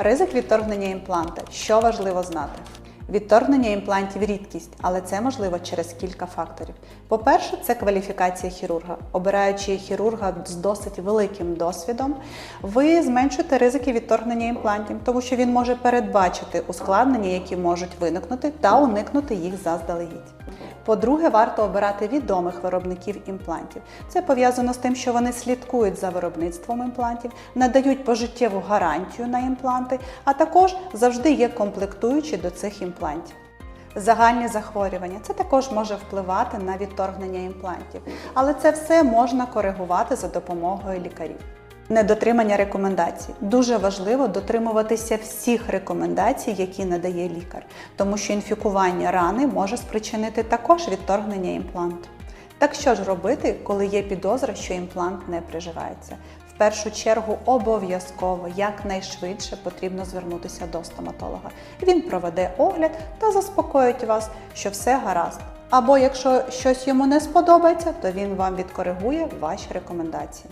Ризик відторгнення імпланта. Що важливо знати? Відторгнення імплантів рідкість, але це можливо через кілька факторів. По-перше, це кваліфікація хірурга. Обираючи хірурга з досить великим досвідом, ви зменшуєте ризики відторгнення імплантів, тому що він може передбачити ускладнення, які можуть виникнути, та уникнути їх заздалегідь. По-друге, варто обирати відомих виробників імплантів. Це пов'язано з тим, що вони слідкують за виробництвом імплантів, надають пожиттєву гарантію на імпланти, а також завжди є комплектуючі до цих імплантів. Загальні захворювання це також може впливати на відторгнення імплантів, але це все можна коригувати за допомогою лікарів. Недотримання рекомендацій. Дуже важливо дотримуватися всіх рекомендацій, які надає лікар, тому що інфікування рани може спричинити також відторгнення імпланту. Так що ж робити, коли є підозра, що імплант не приживається? В першу чергу обов'язково якнайшвидше потрібно звернутися до стоматолога. Він проведе огляд та заспокоїть вас, що все гаразд. Або якщо щось йому не сподобається, то він вам відкоригує ваші рекомендації.